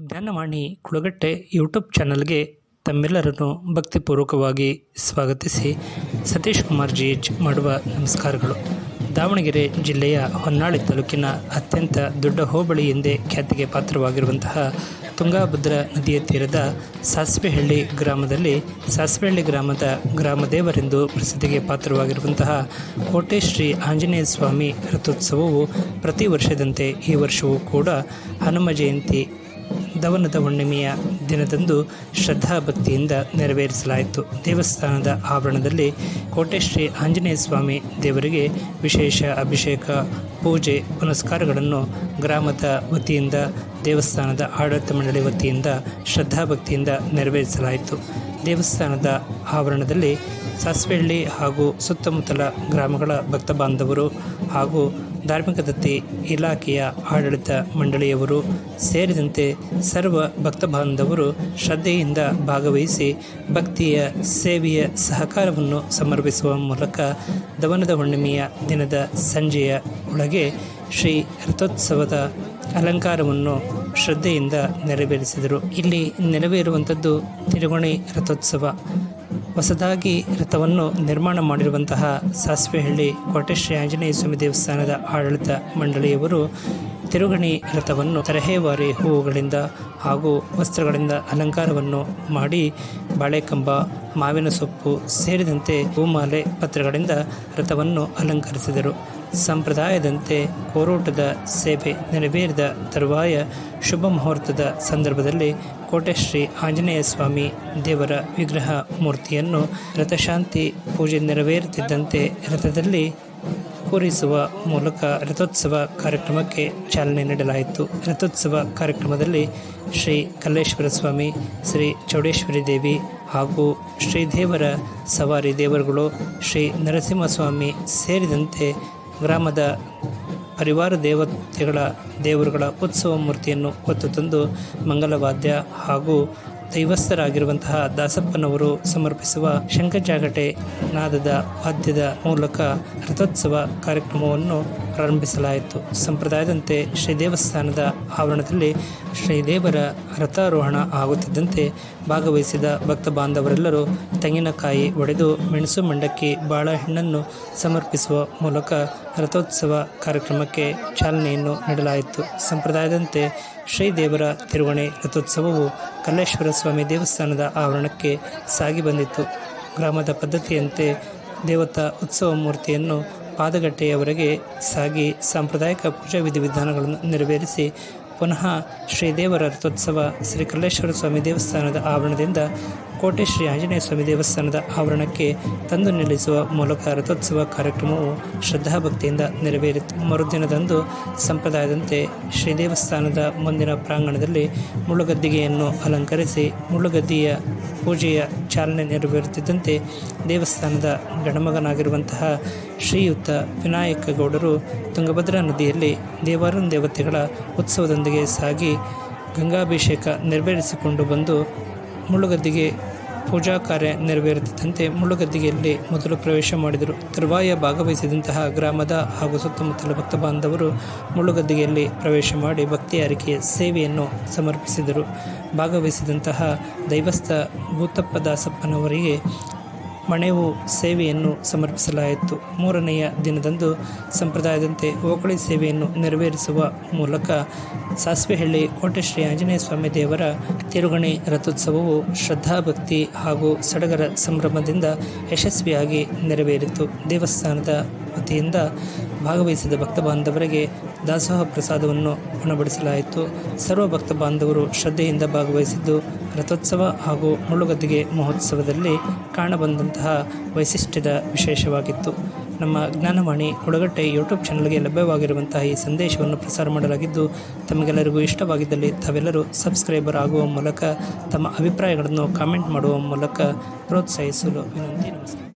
Gyan Vani Kulagatte YouTube ಚಾನಲ್ಗೆ ತಮ್ಮೆಲ್ಲರನ್ನು ಭಕ್ತಿಪೂರ್ವಕವಾಗಿ ಸ್ವಾಗತಿಸಿ Satish Kumar G H ಮಾಡುವ ನಮಸ್ಕಾರಗಳು. ದಾವಣಗೆರೆ ಜಿಲ್ಲೆಯ ಹೊನ್ನಾಳಿ ತಾಲೂಕಿನ ಅತ್ಯಂತ ದೊಡ್ಡ ಹೋಬಳಿ ಎಂದೇ ಖ್ಯಾತಿಗೆ ಪಾತ್ರವಾಗಿರುವಂತಹ ತುಂಗಾಭದ್ರಾ ನದಿಯ ತೀರದ ಸಾಸಿವೆಹಳ್ಳಿ ಗ್ರಾಮದಲ್ಲಿ ಸಾಸಿವೆಹಳ್ಳಿ ಗ್ರಾಮದ ಗ್ರಾಮದೇವರೆಂದು ಪ್ರಸಿದ್ಧಿಗೆ ಪಾತ್ರವಾಗಿರುವಂತಹ ಕೋಟೆ ಶ್ರೀ ಆಂಜನೇಯ ಸ್ವಾಮಿ ರಥೋತ್ಸವವು ಪ್ರತಿ ವರ್ಷದಂತೆ ಈ ವರ್ಷವೂ ಕೂಡ ಹನುಮ ಜಯಂತಿ ದವನದ ಹುಣ್ಣಿಮೆಯ ದಿನದಂದು ಶ್ರದ್ಧಾಭಕ್ತಿಯಿಂದ ನೆರವೇರಿಸಲಾಯಿತು. ದೇವಸ್ಥಾನದ ಆವರಣದಲ್ಲಿ ಕೋಟೆ ಶ್ರೀ ಆಂಜನೇಯ ಸ್ವಾಮಿ ದೇವರಿಗೆ ವಿಶೇಷ ಅಭಿಷೇಕ, ಪೂಜೆ, ಪುನಸ್ಕಾರಗಳನ್ನು ಗ್ರಾಮದ ವತಿಯಿಂದ, ದೇವಸ್ಥಾನದ ಆಡಳಿತ ಮಂಡಳಿ ವತಿಯಿಂದ ಶ್ರದ್ಧಾಭಕ್ತಿಯಿಂದ ನೆರವೇರಿಸಲಾಯಿತು. ದೇವಸ್ಥಾನದ ಆವರಣದಲ್ಲಿ ಸಾಸ್ವೆಹಳ್ಳಿ ಹಾಗೂ ಸುತ್ತಮುತ್ತಲ ಗ್ರಾಮಗಳ ಭಕ್ತ ಬಾಂಧವರು ಹಾಗೂ ಧಾರ್ಮಿಕ ದತ್ತಿ ಇಲಾಖೆಯ ಆಡಳಿತ ಮಂಡಳಿಯವರು ಸೇರಿದಂತೆ ಸರ್ವ ಭಕ್ತ ಬಾಂಧವರು ಶ್ರದ್ಧೆಯಿಂದ ಭಾಗವಹಿಸಿ ಭಕ್ತಿಯ ಸೇವೆಯ ಸಹಕಾರವನ್ನು ಸಮರ್ಪಿಸುವ ಮೂಲಕ ದವನದ ಹುಣ್ಣಿಮೆಯ ದಿನದ ಸಂಜೆಯ ಒಳಗೆ ಶ್ರೀ ರಥೋತ್ಸವದ ಅಲಂಕಾರವನ್ನು ಶ್ರದ್ಧೆಯಿಂದ ನೆರವೇರಿಸಿದರು. ಇಲ್ಲಿ ನೆರವೇರುವಂಥದ್ದು ತಿರುಗುಣಿ ರಥೋತ್ಸವ. ಹೊಸದಾಗಿ ರಥವನ್ನು ನಿರ್ಮಾಣ ಮಾಡಿರುವಂತಹ ಸಾಸಿವೆಹಳ್ಳಿ ಕೋಟೆ ಶ್ರೀ ಆಂಜನೇಯ ಸ್ವಾಮಿ ದೇವಸ್ಥಾನದ ಆಡಳಿತ ಮಂಡಳಿಯವರು ತಿರುಗಣಿ ರಥವನ್ನು ತರಹೇವಾರಿ ಹೂವುಗಳಿಂದ ಹಾಗೂ ವಸ್ತ್ರಗಳಿಂದ ಅಲಂಕಾರವನ್ನು ಮಾಡಿ ಬಾಳೆಕಂಬ, ಮಾವಿನ ಸೊಪ್ಪು ಸೇರಿದಂತೆ ಹೂಮಾಲೆ ಪತ್ರಗಳಿಂದ ರಥವನ್ನು ಅಲಂಕರಿಸಿದರು. ಸಂಪ್ರದಾಯದಂತೆ ಕೋರೋಟದ ಸೇವೆ ನೆರವೇರಿದ ತರುವಾಯ ಶುಭ ಮುಹೂರ್ತದ ಸಂದರ್ಭದಲ್ಲಿ ಕೋಟೆ ಶ್ರೀ ಆಂಜನೇಯ ಸ್ವಾಮಿ ದೇವರ ವಿಗ್ರಹ ಮೂರ್ತಿಯನ್ನು ರಥಶಾಂತಿ ಪೂಜೆ ನೆರವೇರುತ್ತಿದ್ದಂತೆ ರಥದಲ್ಲಿ ಕೂರಿಸುವ ಮೂಲಕ ರಥೋತ್ಸವ ಕಾರ್ಯಕ್ರಮಕ್ಕೆ ಚಾಲನೆ ನೀಡಲಾಯಿತು. ರಥೋತ್ಸವ ಕಾರ್ಯಕ್ರಮದಲ್ಲಿ ಶ್ರೀ ಕಲ್ಲೇಶ್ವರ ಸ್ವಾಮಿ, ಶ್ರೀ ಚೌಡೇಶ್ವರಿ ದೇವಿ ಹಾಗೂ ಶ್ರೀದೇವರ ಸವಾರಿ ದೇವರುಗಳು ಶ್ರೀ ನರಸಿಂಹಸ್ವಾಮಿ ಸೇರಿದಂತೆ ಗ್ರಾಮದ ಪರಿವಾರ ದೇವತೆಗಳ ದೇವರುಗಳ ಉತ್ಸವ ಮೂರ್ತಿಯನ್ನು ಹೊತ್ತು ತಂದು ಮಂಗಲವಾದ್ಯ ಹಾಗೂ ದೈವಸ್ಥರಾಗಿರುವಂತಹ ದಾಸಪ್ಪನವರು ಸಮರ್ಪಿಸುವ ಶಂಖಜಾಗಟೆ ನಾದದ ವಾದ್ಯದ ಮೂಲಕ ರಥೋತ್ಸವ ಕಾರ್ಯಕ್ರಮವನ್ನು ಪ್ರಾರಂಭಿಸಲಾಯಿತು. ಸಂಪ್ರದಾಯದಂತೆ ಶ್ರೀ ದೇವಸ್ಥಾನದ ಆವರಣದಲ್ಲಿ ಶ್ರೀದೇವರ ರಥಾರೋಹಣ ಆಗುತ್ತಿದ್ದಂತೆ ಭಾಗವಹಿಸಿದ ಭಕ್ತ ಬಾಂಧವರೆಲ್ಲರೂ ತೆಂಗಿನಕಾಯಿ ಒಡೆದು ಮೆಣಸು ಮಂಡಕ್ಕಿ ಬಾಳೆಹಣ್ಣನ್ನು ಸಮರ್ಪಿಸುವ ಮೂಲಕ ರಥೋತ್ಸವ ಕಾರ್ಯಕ್ರಮಕ್ಕೆ ಚಾಲನೆಯನ್ನು ನೀಡಲಾಯಿತು. ಸಂಪ್ರದಾಯದಂತೆ ಶ್ರೀದೇವರ ತಿರುಗಣೆ ರಥೋತ್ಸವವು ಕಲ್ಲೇಶ್ವರ ಸ್ವಾಮಿ ದೇವಸ್ಥಾನದ ಆವರಣಕ್ಕೆ ಸಾಗಿ ಬಂದಿತ್ತು ಗ್ರಾಮದ ಪದ್ಧತಿಯಂತೆ ದೇವತಾ ಉತ್ಸವ ಮೂರ್ತಿಯನ್ನು ಪಾದಗಟ್ಟೆಯವರೆಗೆ ಸಾಗಿ ಸಾಂಪ್ರದಾಯಿಕ ಪೂಜಾ ವಿಧಿವಿಧಾನಗಳನ್ನು ನೆರವೇರಿಸಿ ಪುನಃ ಶ್ರೀದೇವರ ರಥೋತ್ಸವ ಶ್ರೀ ಕಲ್ಲೇಶ್ವರ ಸ್ವಾಮಿ ದೇವಸ್ಥಾನದ ಆವರಣದಿಂದ ಕೋಟೆ ಶ್ರೀ ಆಂಜನೇಯ ಸ್ವಾಮಿ ದೇವಸ್ಥಾನದ ಆವರಣಕ್ಕೆ ತಂದು ನಿಲ್ಲಿಸುವ ಮೂಲಕ ರಥೋತ್ಸವ ಕಾರ್ಯಕ್ರಮವು ಶ್ರದ್ಧಾಭಕ್ತಿಯಿಂದ ನೆರವೇರಿತು. ಮರುದಿನದಂದು ಸಂಪ್ರದಾಯದಂತೆ ಶ್ರೀ ದೇವಸ್ಥಾನದ ಮುಂದಿನ ಪ್ರಾಂಗಣದಲ್ಲಿ ಮುಳ್ಳುಗದ್ದಿಗೆಯನ್ನು ಅಲಂಕರಿಸಿ ಮುಳ್ಳುಗದ್ದಿಯ ಪೂಜೆಯ ಚಾಲನೆ ನೆರವೇರುತ್ತಿದ್ದಂತೆ ದೇವಸ್ಥಾನದ ಗಣಮಗನಾಗಿರುವಂತಹ ಶ್ರೀಯುತ ವಿನಾಯಕ ಗೌಡರು ತುಂಗಭದ್ರಾ ನದಿಯಲ್ಲಿ ದೇವಾರಂ ದೇವತೆಗಳ ಉತ್ಸವದೊಂದಿಗೆ ಸಾಗಿ ಗಂಗಾಭಿಷೇಕ ನೆರವೇರಿಸಿಕೊಂಡು ಬಂದು ಮುಳ್ಳುಗದ್ದಿಗೆ ಪೂಜಾ ಕಾರ್ಯ ನೆರವೇರುತ್ತಿದ್ದಂತೆ ಮುಳ್ಳುಗದ್ದಿಗೆಯಲ್ಲಿ ಮೊದಲು ಪ್ರವೇಶ ಮಾಡಿದರು. ತರುವಾಯ ಭಾಗವಹಿಸಿದಂತಹ ಗ್ರಾಮದ ಹಾಗೂ ಸುತ್ತಮುತ್ತಲ ಭಕ್ತ ಬಾಂಧವರು ಮುಳ್ಳುಗದ್ದಿಗೆಯಲ್ಲಿ ಪ್ರವೇಶ ಮಾಡಿ ಭಕ್ತಿ ಅರಿಕೆಯ ಸೇವೆಯನ್ನು ಸಮರ್ಪಿಸಿದರು. ಭಾಗವಹಿಸಿದಂತಹ ದೈವಸ್ಥ ಭೂತಪ್ಪ ದಾಸಪ್ಪನವರಿಗೆ ಮಣೆವು ಸೇವೆಯನ್ನು ಸಮರ್ಪಿಸಲಾಯಿತು. ಮೂರನೆಯ ದಿನದಂದು ಸಂಪ್ರದಾಯದಂತೆ ಓಕಳಿ ಸೇವೆಯನ್ನು ನೆರವೇರಿಸುವ ಮೂಲಕ ಸಾಸಿವೆಹಳ್ಳಿ ಕೋಟೆ ಶ್ರೀ ಆಂಜನೇಯ ಸ್ವಾಮಿ ದೇವರ ತಿರುಗಣಿ ರಥೋತ್ಸವವು ಶ್ರದ್ಧಾಭಕ್ತಿ ಹಾಗೂ ಸಡಗರ ಸಂಭ್ರಮದಿಂದ ಯಶಸ್ವಿಯಾಗಿ ನೆರವೇರಿತು. ದೇವಸ್ಥಾನದ ವತಿಯಿಂದ ಭಾಗವಹಿಸಿದ ಭಕ್ತ ಬಾಂಧವರಿಗೆ ದಾಸೋಹ ಪ್ರಸಾದವನ್ನು ಉಣಬಡಿಸಲಾಯಿತು ಸರ್ವ ಭಕ್ತ ಬಾಂಧವರು ಶ್ರದ್ಧೆಯಿಂದ ಭಾಗವಹಿಸಿದ್ದು ರಥೋತ್ಸವ ಹಾಗೂ ಮುಳ್ಳುಗದ್ದಿಗೆ ಮಹೋತ್ಸವದಲ್ಲಿ ಕಾಣಬಂದಂತಹ ವೈಶಿಷ್ಟ್ಯದ ವಿಶೇಷವಾಗಿತ್ತು. ನಮ್ಮ ಜ್ಞಾನವಾಣಿ ಹುಳಗಟ್ಟೆ ಯೂಟ್ಯೂಬ್ ಚಾನಲ್ಗೆ ಲಭ್ಯವಾಗಿರುವಂತಹ ಈ ಸಂದೇಶವನ್ನು ಪ್ರಸಾರ ಮಾಡಲಾಗಿದ್ದು, ತಮಗೆಲ್ಲರಿಗೂ ಇಷ್ಟವಾಗಿದ್ದಲ್ಲಿ ತಾವೆಲ್ಲರೂ ಸಬ್ಸ್ಕ್ರೈಬರ್ ಆಗುವ ಮೂಲಕ ತಮ್ಮ ಅಭಿಪ್ರಾಯಗಳನ್ನು ಕಾಮೆಂಟ್ ಮಾಡುವ ಮೂಲಕ ಪ್ರೋತ್ಸಾಹಿಸಲು ವಿನಂತಿ. ನಮಸ್ಕಾರ.